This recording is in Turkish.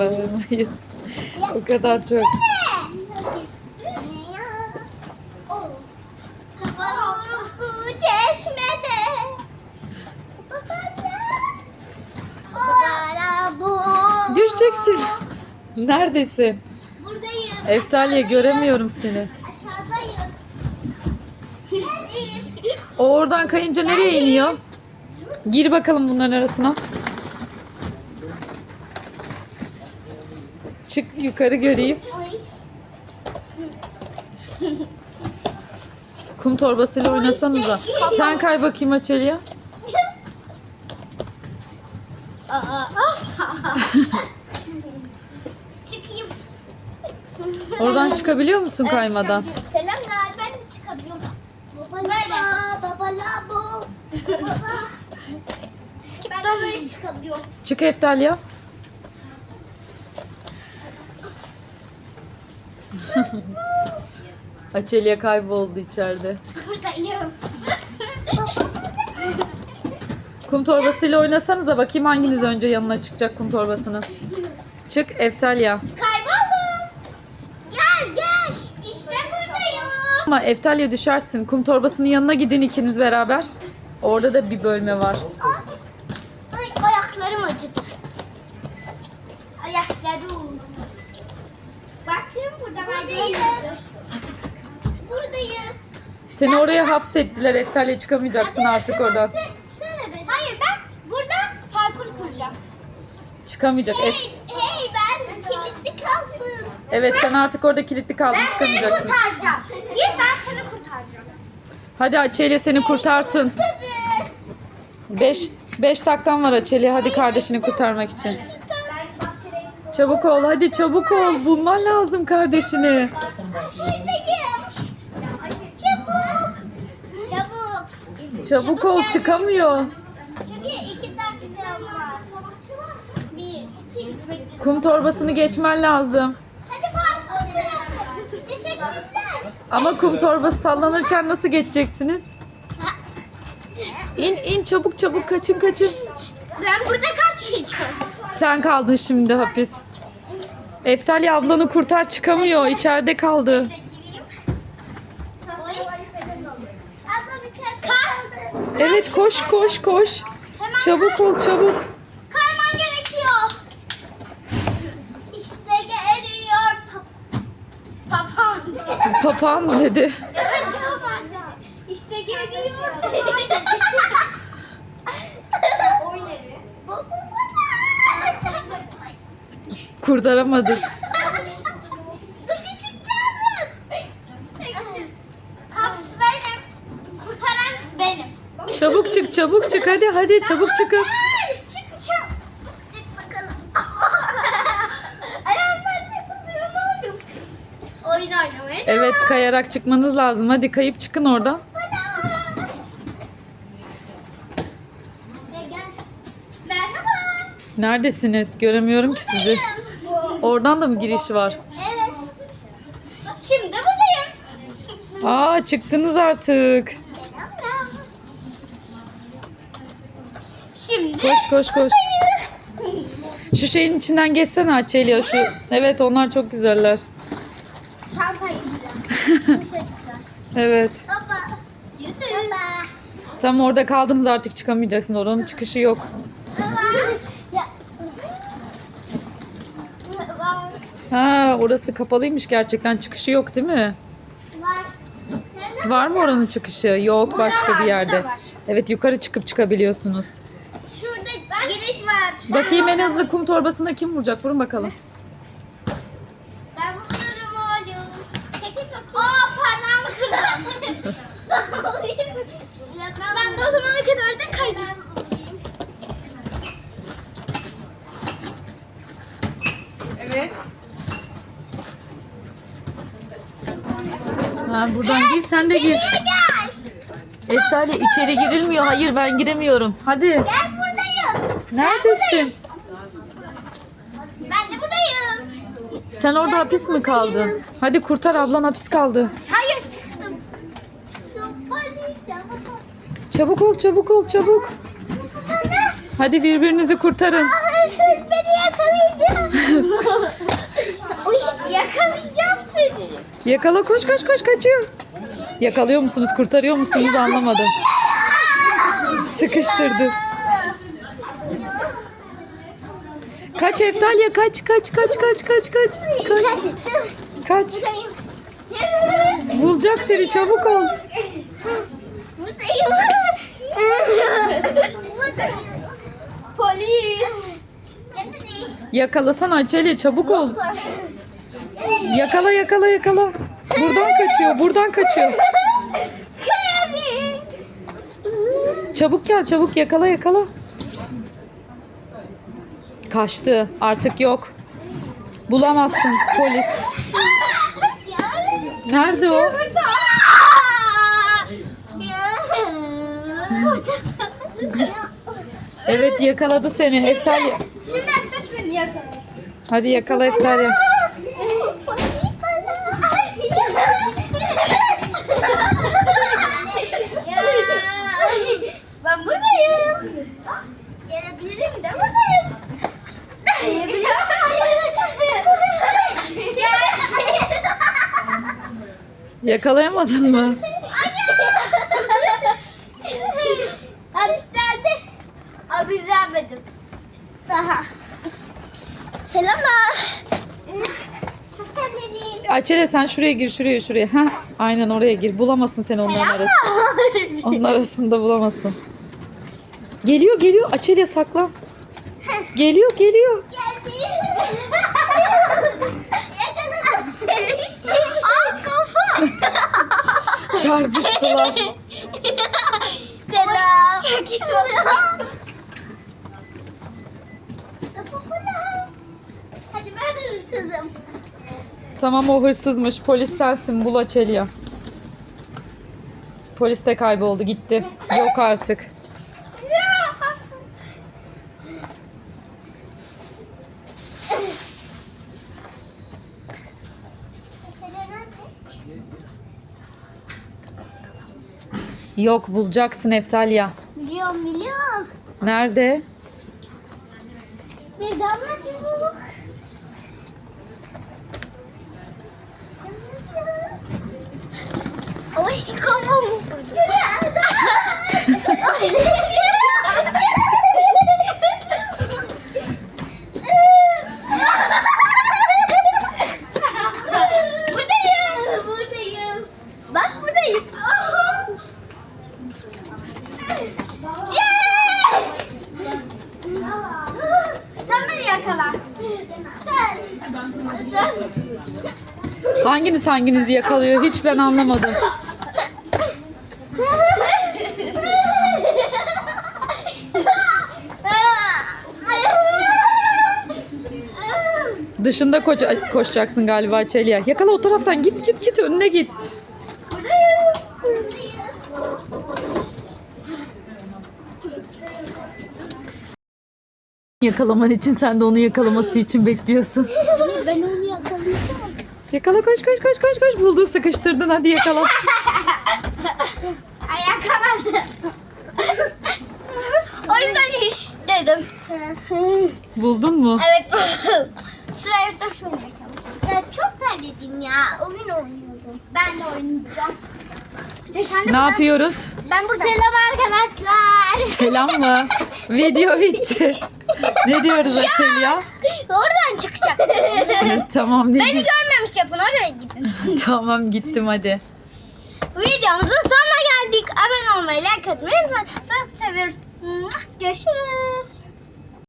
bağırmayın. O kadar çok. Düşeceksin. Neredesin? Buradayım. Eftalya göremiyorum seni. Aşağıdayım. O oradan kayınca nereye iniyor? Gir bakalım bunların arasına. Çık yukarı göreyim. Kum torbasıyla oynasanıza. Sen kay bakayım Açelya. Çıkayım. Oradan çıkabiliyor musun kaymadan? Selamlar ben de çıkabiliyorum. Babala babala bu. Baba. Ben de böyle çıkabiliyorum. Çık Eftalya. Açelya kayboldu içeride. Buradayım. Kum torbasıyla oynasanıza bakayım hanginiz önce yanına çıkacak kum torbasının. Çık Eftalya. Kayboldum. Gel gel. İşte buradayım. Ama Eftalya düşersin. Kum torbasının yanına gidin ikiniz beraber. Orada da bir bölme var. Ay, ayaklarım acıdı. Ayaklarım. Buradayım. Buradayım. Seni oraya hapsettiler Eftalya çıkamayacaksın artık oradan. Hayır ben burada parkur kuracağım. Çıkamayacak. Ef- Hey, hey ben kilitli kaldım. evet sen artık orada kilitli kaldın Ben seni çıkamayacaksın. kurtaracağım. Gir ben seni kurtaracağım. Hadi Açelya seni kurtarsın. 5 5 dakikan var Açelya hadi kardeşini kurtarmak için. Çabuk ol hadi çabuk ol. Bulman lazım kardeşini. Çabuk. Çabuk. Çabuk ol çıkamıyor. Kum torbasını geçmen lazım. Hadi. Teşekkürler. Ama kum torbası sallanırken nasıl geçeceksiniz? İn in çabuk çabuk kaçın kaçın. Ben burada kaçmayacağım. Sen kaldın şimdi hapis. Eftalya ablanı kurtar çıkamıyor. içeride kaldı. Evet koş koş koş. Çabuk ol çabuk. Kayman gerekiyor. İşte geliyor. Pa- Papağan. Papağan mı dedi? Evet papağan. İşte geliyor. Oy nereye? Kurtaramadı. Haps benim. Kurtaran benim. Çabuk çık çabuk çık hadi hadi çabuk çıkın. Ay, Çık çık. Çık bakalım. Ayağımdan ne tutuyor ne yapıyorum? Oyun oynamaya Evet kayarak çıkmanız lazım. Hadi kayıp çıkın oradan. Gel, gel. Merhaba. Neredesiniz? Göremiyorum ki sizi. Oradan da mı giriş var? Evet. Şimdi buradayım. Aa çıktınız artık. Şimdi Koş koş koş. Şu şeyin içinden geçsene Açelya şu. Evet onlar çok güzeller. çantayı yiyeceğim. Teşekkürler. Evet. Baba. Baba. Tam orada kaldınız artık çıkamayacaksın. Oranın çıkışı yok. Baba. Ya. Var. Ha orası kapalıymış gerçekten. Çıkışı yok değil mi? Var. Nerede? Var mı oranın çıkışı? Yok Burada başka var, bir yerde. burada var. Evet yukarı çıkıp çıkabiliyorsunuz. Şurada giriş var. Bakayım en hızlı kum torbasına kim vuracak? Vurun bakalım. Ben vururum oğlum. Çekil bakayım. Aa parmağımı kırdım. ben de o zamana kadar da kaydım. Evet. Ha, buradan gir sen de gir. Eftali içeri girilmiyor. Hayır ben giremiyorum. Hadi. Gel buradayım. Neredesin? Ben de buradayım. Sen orada hapis mi kaldın? Hadi kurtar ablan hapis kaldı. Hayır çıktım. Çabuk ol çabuk ol çabuk. Hadi birbirinizi kurtarın. Hırsız beni. Yakalayacağım. Uy, yakalayacağım seni. Yakala koş koş koş kaçıyor. Yakalıyor musunuz kurtarıyor musunuz anlamadım. Sıkıştırdı. Kaç Eftalya kaç kaç kaç kaç kaç kaç kaç. Kaç. Bulacak seni çabuk ol. Polis. Yakalasan acele çabuk ol. Yakala yakala yakala. Buradan kaçıyor buradan kaçıyor. Çabuk gel çabuk yakala yakala. Kaçtı artık yok. Bulamazsın polis. Nerede o? Evet yakaladı seni Eftalya. Şimdi arkadaş beni yakaladı. Hadi yakala Eftalya. Ben buradayım. Gelebilirim de buradayım. Gelebilirim. Yakalayamadın mı? Hapislerde. Hapislenmedim. Daha. Selamlar. Açele sen şuraya gir şuraya şuraya. Heh, aynen oraya gir. Bulamasın seni onların arasında. Onun arasında bulamazsın. Geliyor geliyor. Açelya saklan. Geliyor geliyor. Geldi. Aa kafa. Çarpıştılar. Selam. Çok Hadi ben de hırsızım. Tamam o hırsızmış. Polis sensin. Bul Açelya. Polis de kayboldu gitti. Yok artık. Yok bulacaksın Eftalya. Biliyorum biliyorum. Nerede? Bir damla yok. Oy kafam. buradayım, buradayım. Bak buradayım. Yeah! Sen beni yakala. Sen. Sen. Hanginiz hanginizi yakalıyor hiç ben anlamadım. Dışında koça- koşacaksın galiba Açelya. Yakala o taraftan git git git önüne git. Yakalaman için sen de onu yakalaması için bekliyorsun. Yakala koş koş koş koş koş. Buldun sıkıştırdın hadi yakala. Ay yakaladım. o yüzden hiç dedim. Buldun mu? evet. Sıra evde şöyle yakalım. Ya çok terledim ya. Oyun oynuyordum. Ben de oynayacağım. Ya sen de Ne buradan- yapıyoruz? Ben burada. Selam arkadaşlar. Selam mı? Video bitti. Ne diyoruz Açelya? Oradan çıkacak. tamam ne Beni görmemiş yapın oraya gidin. Tamam gittim hadi. Videomuzun sonuna geldik. Abone olmayı, like atmayı unutmayın. Çok seviyoruz. Görüşürüz.